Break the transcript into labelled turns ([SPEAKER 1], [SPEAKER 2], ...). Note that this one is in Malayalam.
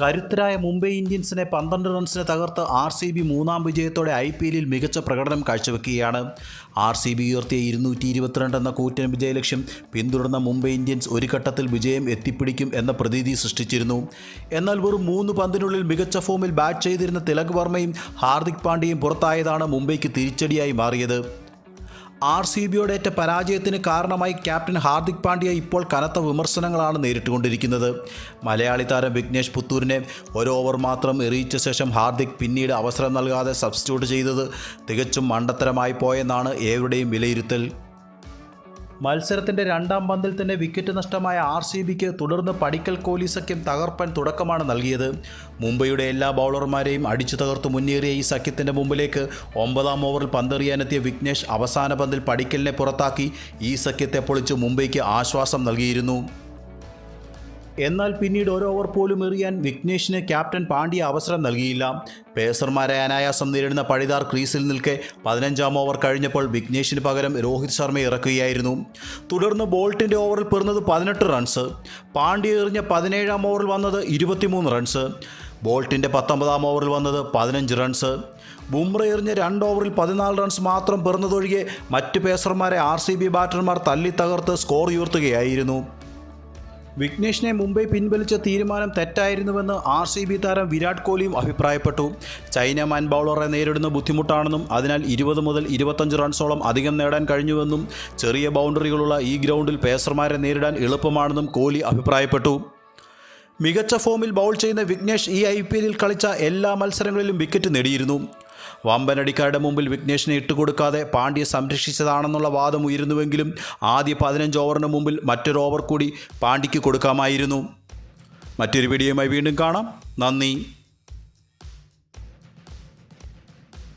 [SPEAKER 1] കരുത്തരായ മുംബൈ ഇന്ത്യൻസിനെ പന്ത്രണ്ട് റൺസിന് തകർത്ത് ആർ സി ബി മൂന്നാം വിജയത്തോടെ ഐ പി എല്ലിൽ മികച്ച പ്രകടനം കാഴ്ചവെക്കുകയാണ്. ആർ സി ബി ഉയർത്തിയ ഇരുന്നൂറ്റി ഇരുപത്തിരണ്ട് എന്ന കൂറ്റൻ വിജയലക്ഷ്യം പിന്തുടർന്ന മുംബൈ ഇന്ത്യൻസ് ഒരു ഘട്ടത്തിൽ വിജയം എത്തിപ്പിടിക്കും എന്ന പ്രതീതി സൃഷ്ടിച്ചിരുന്നു. എന്നാൽ വെറും മൂന്ന് പന്തിനുള്ളിൽ മികച്ച ഫോമിൽ ബാറ്റ് ചെയ്തിരുന്ന തിലക് വർമ്മയും ഹാർദിക് പാണ്ഡ്യയും പുറത്തായതാണ് മുംബൈക്ക് തിരിച്ചടിയായി മാറിയത്. ആർ സി ബിയോടേറ്റ പരാജയത്തിന് കാരണമായി ക്യാപ്റ്റൻ ഹാർദിക് പാണ്ഡ്യ ഇപ്പോൾ കനത്ത വിമർശനങ്ങളാണ് നേരിട്ടുകൊണ്ടിരിക്കുന്നത്. മലയാളി താരം വിഘ്നേഷ് പുത്തൂരിനെ ഒരു ഓവർ മാത്രം എറിയിച്ച ശേഷം ഹാർദിക് പിന്നീട് അവസരം നൽകാതെ സബ്സ്റ്റിറ്റ്യൂട്ട് ചെയ്തത് തികച്ചും മണ്ടത്തരമായി പോയെന്നാണ് ഏവരുടെയും വിലയിരുത്തൽ. മത്സരത്തിന്റെ രണ്ടാം പന്തിൽ തന്നെ വിക്കറ്റ് നഷ്ടമായ ആർ സി ബിക്ക് തുടർന്ന് പടിക്കൽ കോഹ്ലി സഖ്യം തകർപ്പൻ തുടക്കമാണ് നൽകിയത്. മുംബൈയുടെ എല്ലാ ബൗളർമാരെയും അടിച്ചു തകർത്ത് മുന്നേറിയ ഈ സഖ്യത്തിന്റെ മുമ്പിലേക്ക് ഒമ്പതാം ഓവറിൽ പന്തെറിയാനെത്തിയ വിഘ്നേഷ് അവസാന പന്തിൽ പടിക്കലിനെ പുറത്താക്കി ഈ സഖ്യത്തെ പൊളിച്ച് മുംബൈക്ക് ആശ്വാസം നൽകിയിരുന്നു. എന്നാൽ പിന്നീട് ഒരു ഓവർ പോലും എറിയാൻ വിഘ്നേഷിന് ക്യാപ്റ്റൻ പാണ്ഡ്യ അവസരം നൽകിയില്ല. പേസർമാരെ അനായാസം നേരിടുന്ന പഴിതാർ ക്രീസിൽ നിൽക്കെ പതിനഞ്ചാം ഓവർ കഴിഞ്ഞപ്പോൾ വിഘ്നേഷിന് പകരം രോഹിത് ശർമ്മ ഇറക്കുകയായിരുന്നു. തുടർന്ന് ബോൾട്ടിന്റെ ഓവറിൽ പെറുന്നത് പതിനെട്ട് റൺസ് പാണ്ഡ്യ എറിഞ്ഞ പതിനേഴാം ഓവറിൽ വന്നത് ഇരുപത്തിമൂന്ന് റൺസ് ബോൾട്ടിന്റെ പത്തൊമ്പതാം ഓവറിൽ വന്നത് പതിനഞ്ച് റൺസ്. ബുംറ എറിഞ്ഞ രണ്ട് ഓവറിൽ പതിനാല് റൺസ് മാത്രം പിറന്നതൊഴികെ മറ്റ് പേസർമാരെ ആർ സി ബി ബാറ്റർമാർ തല്ലി തകർത്ത് സ്കോർ ഉയർത്തുകയായിരുന്നു. വിഘ്നേഷിനെ മുംബൈ പിൻവലിച്ച തീരുമാനം തെറ്റായിരുന്നുവെന്ന് ആർ സി ബി താരം വിരാട് കോഹ്ലിയും അഭിപ്രായപ്പെട്ടു. ചൈന ചൈനമാൻ ബൗളറെ നേരിടുന്ന ബുദ്ധിമുട്ടാണെന്നും അതിനാൽ ഇരുപത് മുതൽ ഇരുപത്തഞ്ച് റൺസോളം അധികം നേടാൻ കഴിഞ്ഞുവെന്നും ചെറിയ ബൗണ്ടറികളുള്ള ഈ ഗ്രൗണ്ടിൽ പേസർമാരെ നേരിടാൻ എളുപ്പമാണെന്നും കോഹ്ലി അഭിപ്രായപ്പെട്ടു. മികച്ച ഫോമിൽ ബൗൾ ചെയ്യുന്ന വിഘ്നേഷ് ഈ ഐ പി എല്ലിൽ കളിച്ച എല്ലാ മത്സരങ്ങളിലും വിക്കറ്റ് നേടിയിരുന്നു. വമ്പനടിക്കാരുടെ മുമ്പിൽ വിഘ്നേഷിനെ ഇട്ടുകൊടുക്കാതെ പാണ്ഡ്യ സംരക്ഷിച്ചതാണെന്നുള്ള വാദം ഉയരുന്നുവെങ്കിലും ആദ്യ പതിനഞ്ച് ഓവറിന് മുമ്പിൽ മറ്റൊരു ഓവർ കൂടി പാണ്ഡ്യയ്ക്ക് കൊടുക്കാമായിരുന്നു. മറ്റൊരു വീഡിയോയുമായി വീണ്ടും കാണാം. നന്ദി.